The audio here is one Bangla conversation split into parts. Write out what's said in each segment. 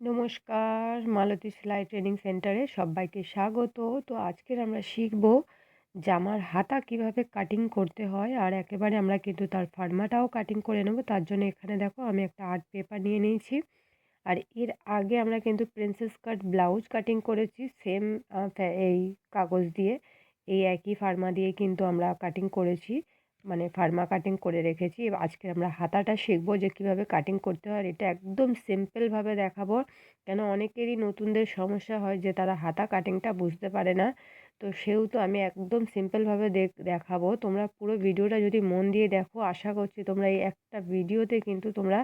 নমস্কার, মালতী সেলাই ট্রেনিং সেন্টারে সবাইকে স্বাগত। তো আজকের আমরা শিখব জামার হাতা কীভাবে কাটিং করতে হয় আর একেবারে আমরা কিন্তু তার ফার্মাটাও কাটিং করে নেব। তার জন্য এখানে দেখো আমি একটা আর্ট পেপার নিয়ে নিয়েছি। আর এর আগে আমরা কিন্তু প্রিন্সেস কাট ব্লাউজ কাটিং করেছি। সেম এই কাগজ দিয়ে, এই একই ফার্মা দিয়ে কিন্তু আমরা কাটিং করেছি। মানে ফার্মা কাটিং করে রেখেছি। আজকে আমরা হাতাটা শিখব যে কীভাবে কাটিং করতে হয়। এটা একদম সিম্পলভাবে দেখাবো। কেন অনেকেরই নতুনদের সমস্যা হয় যে তারা হাতা কাটিংটা বুঝতে পারে না। তো সেহেতু আমি একদম সিম্পলভাবে দেখাবো। তোমরা পুরো ভিডিওটা যদি মন দিয়ে দেখো, আশা করছি তোমরা এই একটা ভিডিওতে কিন্তু তোমরা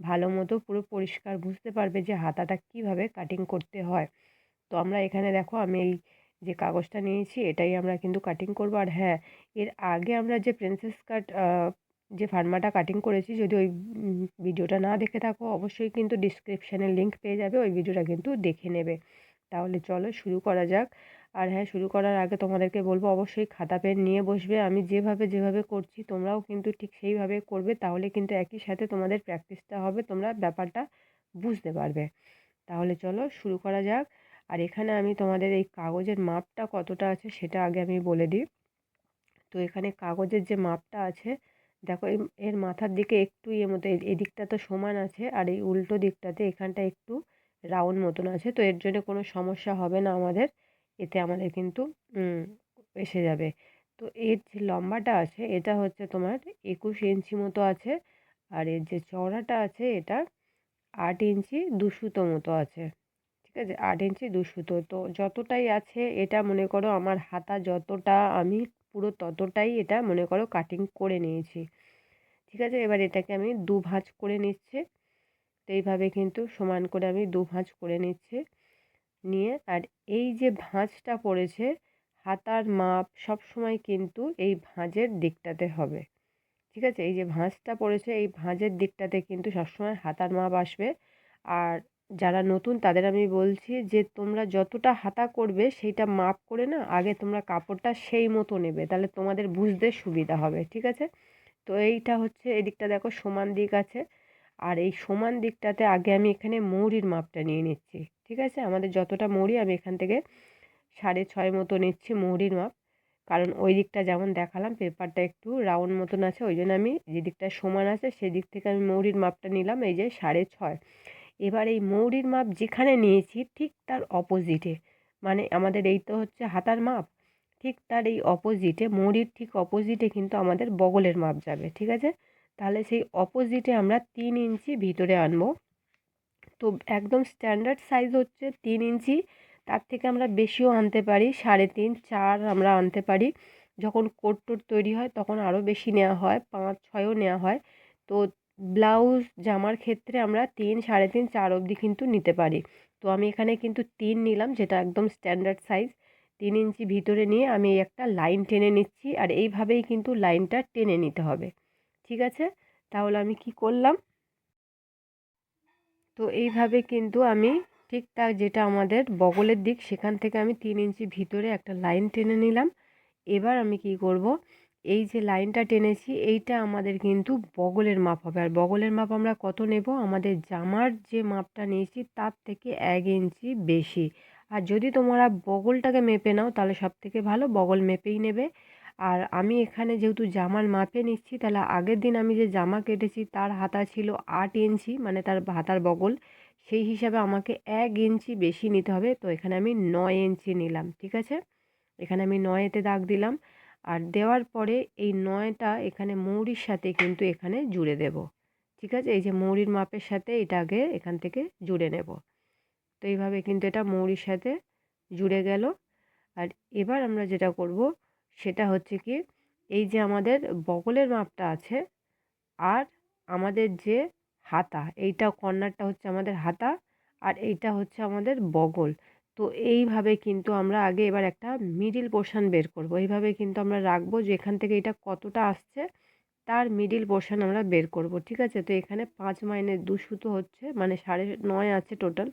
ভালো মতো পুরো পরিষ্কার বুঝতে পারবে যে হাতাটা কীভাবে কাটিং করতে হয়। তো আমরা এখানে দেখো আমি এই যে কাগজটা নিয়েছি, এটাই আমরা কিন্তু কাটিং করব। আর হ্যাঁ এর আগে আমরা যে প্রিন্সেস কাট যে ফার্মাটা কাটিং করেছি, যদি ওই ভিডিওটা না দেখে থাকো, অবশ্যই কিন্তু ডিসক্রিপশানে লিঙ্ক পেয়ে যাবে, ওই ভিডিওটা কিন্তু দেখে নেবে। তাহলে চলো শুরু করা যাক। আর হ্যাঁ শুরু করার আগে তোমাদেরকে বলব, অবশ্যই খাতা, পেন নিয়ে বসবে। আমি যেভাবে যেভাবে করছি, তোমরাও কিন্তু ঠিক সেইভাবে করবে। তাহলে কিন্তু একই সাথে তোমাদের প্র্যাকটিসটা হবে, তোমরা ব্যাপারটা বুঝতে পারবে। তাহলে চলো শুরু করা যাক। আর এখানে আমি তোমাদের এই কাগজের মাপটা কতটা আছে সেটা আগে আমি বলে দিই। তো এখানে কাগজের যে মাপটা আছে, দেখো এর মাথার দিকে একটু ইয়ে মতো এদিকটা তো সমান আছে আর এই উল্টো দিকটাতে এখানটা একটু রাউন্ড মতন আছে। তো এর জন্য কোনো সমস্যা হবে না আমাদের, এতে আমাদের কিন্তু এসে যাবে। তো এর যে লম্বাটা আছে, এটা হচ্ছে তোমার একুশ ইঞ্চি মতো আছে আর এর যে চওড়াটা আছে, এটা আট ইঞ্চি দুশুতো মতো আছে। ঠিক আছে আট ইঞ্চি দুশুতো তো যতটাই আছে এটা মনে করো আমার হাতা যতটা আমি পুরো ততটাই এটা মনে করো কাটিং করে নিয়েছি। ঠিক আছে? এবার এটাকে আমি দু ভাঁজ করে নিচ্ছি। তো এইভাবে কিন্তু সমান করে আমি দু ভাঁজ করে নিচ্ছি। নিয়ে আর এই যে ভাঁজটা পড়েছে, হাতার মাপ সব সময় কিন্তু এই ভাঁজের দিকটাতে হবে। ঠিক আছে? এই যে ভাঁজটা পড়েছে, এই ভাঁজের দিকটাতে কিন্তু সবসময় হাতার মাপ আসবে। আর যারা নতুন তাদের আমি বলছি যে, তোমরা যতটা হাতা করবে সেইটা মাপ করে না, আগে তোমরা কাপড়টা সেই মতো নেবে, তাহলে তোমাদের বুঝতে সুবিধা হবে, ঠিক আছে? তো এইটা হচ্ছে, এদিকটা দেখো সমান দিক আছে, আর এই সমান দিকটাতে আগে আমি এখানে মৌরির মাপটা নিয়ে নিচ্ছি, ঠিক আছে? আমাদের যতটা মৌরি আমি এখান থেকে সাড়ে ছয় মতো নিচ্ছি মৌরির মাপ, কারণ ওই দিকটা যেমন দেখালাম পেপারটা একটু রাউন্ড মতন আছে, ওই জন্য আমি যে দিকটা সমান আছে সেই দিক থেকে আমি মৌরির মাপটা নিলাম, এই যে সাড়ে ছয়। এবার এই মৌরির মাপ যেখানে নিয়েছি ঠিক তার অপোজিটে মানে আমাদের এই তো হচ্ছে হাতার মাপ, ঠিক তার এই অপোজিটে মৌরির ঠিক অপোজিটে কিন্তু আমাদের বগলের মাপ যাবে, ঠিক আছে? তাহলে সেই অপোজিটে আমরা তিন ইঞ্চি ভিতরে আনব। তো একদম স্ট্যান্ডার্ড সাইজ হচ্ছে তিন ইঞ্চি, তার থেকে আমরা বেশিও আনতে পারি, সাড়ে তিন, চার আমরা আনতে পারি। যখন কোট টোট তৈরি হয় তখন আরও বেশি নেওয়া হয়, পাঁচ, ছয়ও নেওয়া হয়। তো ব্লাউজ, জামার ক্ষেত্রে আমরা তিন, সাড়ে তিন, চার অবধি কিন্তু নিতে পারি। তো আমি এখানে কিন্তু তিন নিলাম, যেটা একদম স্ট্যান্ডার্ড সাইজ তিন ইঞ্চি ভিতরে নিয়ে আমি একটা লাইন টেনে নিচ্ছি, আর এইভাবেই কিন্তু লাইনটা টেনে নিতে হবে। ঠিক আছে? তাহলে আমি কি করলাম? তো এইভাবে কিন্তু আমি ঠিকঠাক যেটা আমাদের বগলের দিক, সেখান থেকে আমি তিন ইঞ্চি ভিতরে একটা লাইন টেনে নিলাম। এবার আমি কি করব? এই যে লাইনটা টেনেছি, এইটা আমাদের কিন্তু বগলের মাপ হবে। আর বগলের মাপ আমরা কত নেব? আমাদের জামার যে মাপটা নিয়েছি, তার থেকে এক ইঞ্চি বেশি। আর যদি তোমরা বগলটাকে মেপে নাও, তাহলে সব থেকে ভালো বগল মেপেই নেবে। আর আমি এখানে যেহেতু জামার মাপে নিচ্ছি, তাহলে আগের দিন আমি যে জামা কেটেছি, তার হাতা ছিল আট ইঞ্চি মানে তার হাতার বগল, সেই হিসাবে আমাকে এক ইঞ্চি বেশি নিতে হবে। তো এখানে আমি নয় ইঞ্চি নিলাম, ঠিক আছে? এখানে আমি নয়েতে দাগ দিলাম। আর দেওয়ার পরে এই নয়টা এখানে মৌরির সাথে কিন্তু এখানে জুড়ে দেব। ঠিক আছে? এই যে মৌরির মাপের সাথে এটা আগে এখান থেকে জুড়ে নেব। তো এইভাবে কিন্তু এটা মৌরির সাথে জুড়ে গেল। আর এবার আমরা যেটা করব সেটা হচ্ছে কি, এই যে আমাদের বগলের মাপটা আছে আর আমাদের যে হাতা, এইটা কর্নারটা হচ্ছে আমাদের হাতা আর এইটা হচ্ছে আমাদের বগল। তো এইভাবে কিন্তু আমরা আগে এবার একটা মিডিল পোর্শান বের করব। এইভাবে কিন্তু আমরা রাখব যে এখান থেকে এটা কতটা আসছে, তার মিডিল পোর্শান আমরা বের করব, ঠিক আছে? তো এখানে পাঁচ মাইনের দু সুতো হচ্ছে মানে সাড়ে নয় আছে টোটাল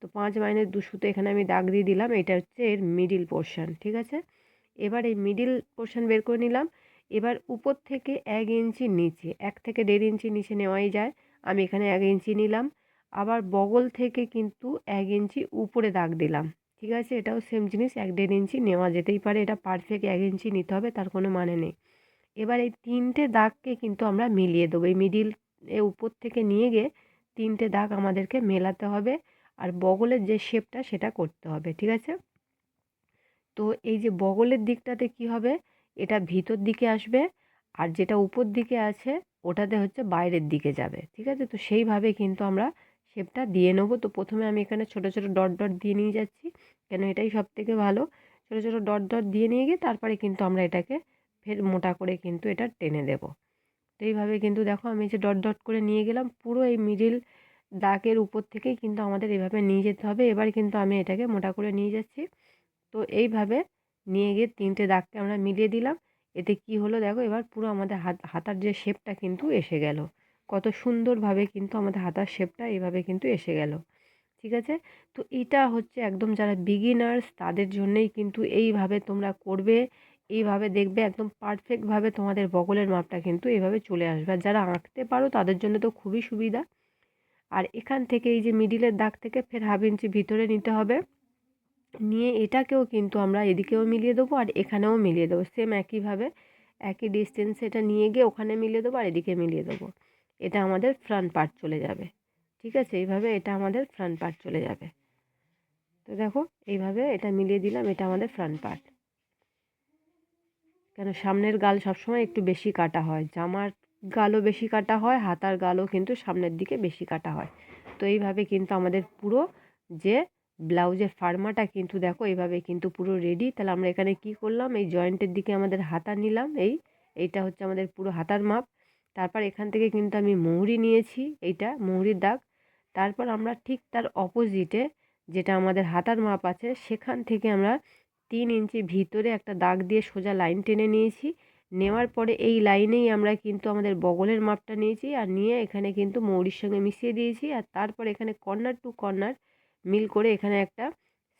তো পাঁচ মাইনের দু সুতো এখানে আমি দাগ দিয়ে দিলাম, এটা হচ্ছে এর মিডিল পোর্শান ঠিক আছে? এবার এই মিডিল পোর্শান বের করে নিলাম, এবার উপর থেকে এক ইঞ্চি নিচে, এক থেকে দেড় ইঞ্চি নিচে নেওয়াই যায়, আমি এখানে এক ইঞ্চি নিলাম আবার বগল থেকে কিন্তু এক ইঞ্চি উপরে দাগ দিলাম। ঠিক আছে? এটাও সেম জিনিস, এক দেড় ইঞ্চি নেওয়া যেতেই পারে। এটা পারফেক্ট এক ইঞ্চি নিতে হবে, তার কোনো মানে নেই। এবার এই তিনটে দাগকে কিন্তু আমরা মিলিয়ে দেবো। এই মিডিল এ উপর থেকে নিয়ে গিয়ে তিনটে দাগ আমাদেরকে মেলাতে হবে আর বগলের যে শেপটা সেটা করতে হবে। ঠিক আছে? তো এই যে বগলের দিকটাতে কি হবে? এটা ভিতর দিকে আসবে আর যেটা উপর দিকে আছে, ওটাতে হচ্ছে বাইরের দিকে যাবে। ঠিক আছে? তো সেইভাবে কিন্তু আমরা শেপটা দিয়ে নেব। তো প্রথমে আমি এখানে ছোট ছোট ডট ডট দিয়ে নিয়ে যাচ্ছি। কেন এটাই সব থেকে ভালো। ছোটো ছোটো ডট ডট দিয়ে নিয়ে গিয়ে তারপরে কিন্তু আমরা এটাকে ফের মোটা করে কিন্তু এটা টেনে দেব। তো এইভাবে কিন্তু দেখো আমি যে ডট ডট করে নিয়ে গেলাম, পুরো এই মিডিল দাগের উপর থেকেই কিন্তু আমাদের এভাবে নিয়ে যেতে হবে। এবার কিন্তু আমি এটাকে মোটা করে নিয়ে যাচ্ছি। তো এইভাবে নিয়ে গিয়ে তিনটে দাগকে আমরা মিলিয়ে দিলাম। এতে কি হলো দেখো, এবার পুরো আমাদের হাত, হাতার যে শেপটা কিন্তু এসে গেল। কত সুন্দরভাবে কিন্তু আমাদের হাতার শেপটা এইভাবে কিন্তু এসে গেল। ঠিক আছে? তো এটা হচ্ছে একদম যারা বিগিনার্স তাদের জন্যেই কিন্তু এইভাবে তোমরা করবে, এইভাবে দেখবে একদম পারফেক্টভাবে তোমাদের বগলের মাপটা কিন্তু এইভাবে চলে আসবে। আর যারা আঁকতে পারো তাদের জন্য তো খুবই সুবিধা। আর এখান থেকে এই যে মিডিলের দাগ থেকে ফের হাফ ইঞ্চি ভিতরে নিতে হবে। নিয়ে এটাকেও কিন্তু আমরা এদিকেও মিলিয়ে দেবো আর এখানেও মিলিয়ে দেবো। সেম একইভাবে, একই ডিস্টেন্সে এটা নিয়ে গিয়ে ওখানে মিলিয়ে দেবো আর এদিকে মিলিয়ে দেবো। এটা আমাদের ফ্রন্ট পার্ট চলে যাবে। ঠিক আছে? এইভাবে এটা আমাদের ফ্রন্ট পার্ট চলে যাবে। তো দেখো, এইভাবে এটা মিলিয়ে দিলাম, এটা আমাদের ফ্রন্ট পার্ট কেন? সামনের গাল সবসময় একটু বেশি কাটা হয়। জামার গালও বেশি কাটা হয়, হাতার গালও কিন্তু সামনের দিকে বেশি কাটা হয়। তো এইভাবে কিন্তু আমাদের পুরো যে ব্লাউজের ফার্মাটা কিন্তু দেখো, এইভাবে কিন্তু পুরো রেডি তাহলে আমরা এখানে কি করলাম? এই জয়েন্টের দিকে আমাদের হাতা নিলাম, এই, এইটা হচ্ছে আমাদের পুরো হাতার মাপ। তারপর এখান থেকে কিন্তু আমি মৌরি নিয়েছি, এইটা মৌরির দাগ। তারপর আমরা ঠিক তার অপোজিটে যেটা আমাদের হাতার মাপ আছে, সেখান থেকে আমরা তিন ইঞ্চি ভিতরে একটা দাগ দিয়ে সোজা লাইন টেনে নিয়েছি। নেওয়ার পরে এই লাইনেই আমরা কিন্তু আমাদের বগলের মাপটা নিয়েছি আর নিয়ে এখানে কিন্তু মৌরির সঙ্গে মিশিয়ে দিয়েছি। আর তারপর এখানে কর্নার টু কর্নার মিল করে এখানে একটা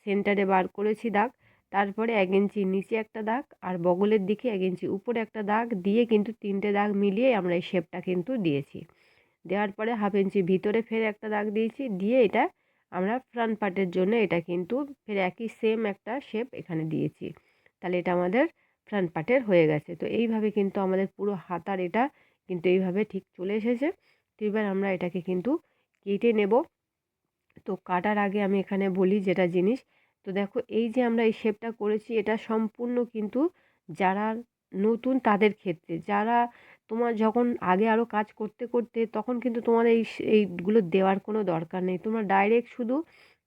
সেন্টারে বার করেছি দাগ। তারপরে এক ইঞ্চি নিচে একটা দাগ আর বগলের দিকে এক ইঞ্চি উপরে একটা দাগ দিয়ে কিন্তু তিনটে দাগ মিলিয়ে আমরা এই শেপটা কিন্তু দিয়েছি। দেওয়ার পরে হাফ ইঞ্চি ভিতরে ফের একটা দাগ দিয়েছি, দিয়ে এটা আমরা ফ্রন্ট পার্টের জন্য এটা কিন্তু ফের একই সেম একটা শেপ এখানে দিয়েছি। তাহলে এটা আমাদের ফ্রন্ট পার্টের হয়ে গেছে। তো এইভাবে কিন্তু আমাদের পুরো হাতার এটা কিন্তু এইভাবে ঠিক চলে এসেছে। তো এবার আমরা এটাকে কিন্তু কেটে নেব। তো কাটার আগে আমি এখানে বলি যেটা জিনিস তো দেখো, এই যে আমরা এই শেপটা করেছি, এটা সম্পূর্ণ কিন্তু যারা নতুন তাদের ক্ষেত্রে। যারা তোমার যখন আগে আরও কাজ করতে করতে, তখন কিন্তু তোমার এই এইগুলো দেওয়ার কোনো দরকার নেই। তোমরা ডাইরেক্ট শুধু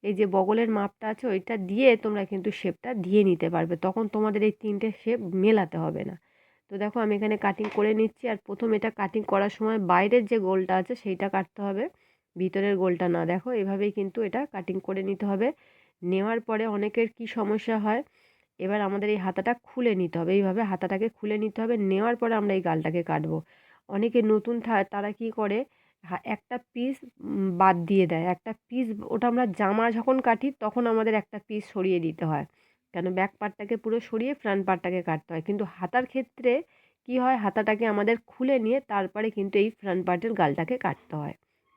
এই যে বগলের মাপটা আছে, ওইটা দিয়ে তোমরা কিন্তু শেপটা দিয়ে নিতে পারবে। তখন তোমাদের এই তিনটে শেপ মেলাতে হবে না। তো দেখো, আমি এখানে কাটিং করে নিচ্ছি, আর প্রথম এটা কাটিং করার সময় বাইরের যে গোলটা আছে, সেইটা কাটতে হবে। ভিতরের গোলটা না। দেখো, এভাবেই কিন্তু এটা কাটিং করে নিতে হবে। নেওয়ার পরে অনেকের কি সমস্যা হয়? এবার আমাদের এই হাতাটা খুলে নিতে হবে। এইভাবে হাতাটাকে খুলে নিতে হবে। নেওয়ার পরে আমরা এই গালটাকে কাটবো। অনেকে নতুন তারা কি করে? একটা পিস বাদ দিয়ে দেয়। একটা পিস ওটা আমরা জামা যখন কাটি তখন আমাদের একটা পিস সরিয়ে দিতে হয়। কেন? ব্যাক পার্টটাকে পুরো সরিয়ে ফ্রন্ট পার্টটাকে কাটতে হয়। কিন্তু হাতার ক্ষেত্রে কি হয়? হাতাটাকে আমাদের খুলে নিয়ে তারপরে কিন্তু এই ফ্রন্ট পার্টের গালটাকে কাটতে হয়।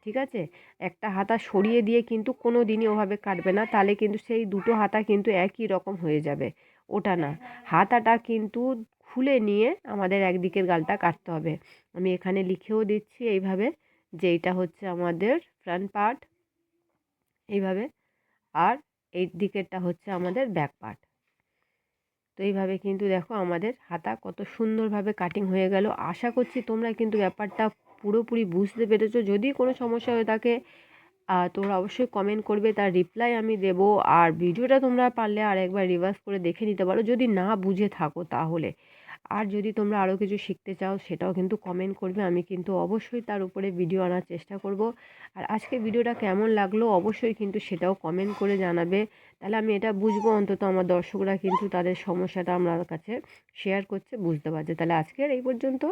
ঠিক আছে? একটা হাতা সরিয়ে দিয়ে কিন্তু কোনো দিনই ওভাবে কাটবে না। তাহলে কিন্তু সেই দুটো হাতা কিন্তু একই রকম হয়ে যাবে। ওটা না। হাতাটা কিন্তু খুলে নিয়ে আমাদের একদিকের গালটা কাটতে হবে। আমি এখানে লিখেও দিচ্ছি এইভাবে যে এইটা হচ্ছে আমাদের ফ্রন্ট পার্ট এইভাবে। আর এই দিকেরটা হচ্ছে আমাদের ব্যাক পার্ট তো এইভাবে কিন্তু দেখো আমাদের হাতা কত সুন্দরভাবে কাটিং হয়ে গেল। আশা করছি তোমরা কিন্তু ব্যাপারটা পুরোপুরি বুঝতে পেরেছ। যদি কোনো সমস্যা হয়ে থাকে তোমরা অবশ্যই কমেন্ট করবে, তার রিপ্লাই আমি দেবো। আর ভিডিওটা তোমরা পারলে আর একবার রিভার্স করে দেখে নিতে পারো। যদি না বুঝে থাকো তাহলে। আর যদি তোমরা আরও কিছু শিখতে চাও, সেটাও কিন্তু কমেন্ট করবে। আমি কিন্তু অবশ্যই তার উপরে ভিডিও আনার চেষ্টা করব। আর আজকে ভিডিওটা কেমন লাগল, অবশ্যই কিন্তু সেটাও কমেন্ট করে জানাবে। তাহলে আমি এটা বুঝব, অন্তত আমার দর্শকরা কিন্তু তাদের সমস্যাটা আমার কাছে শেয়ার করছে, বুঝতে পারছে। তাহলে আজকের এই পর্যন্ত।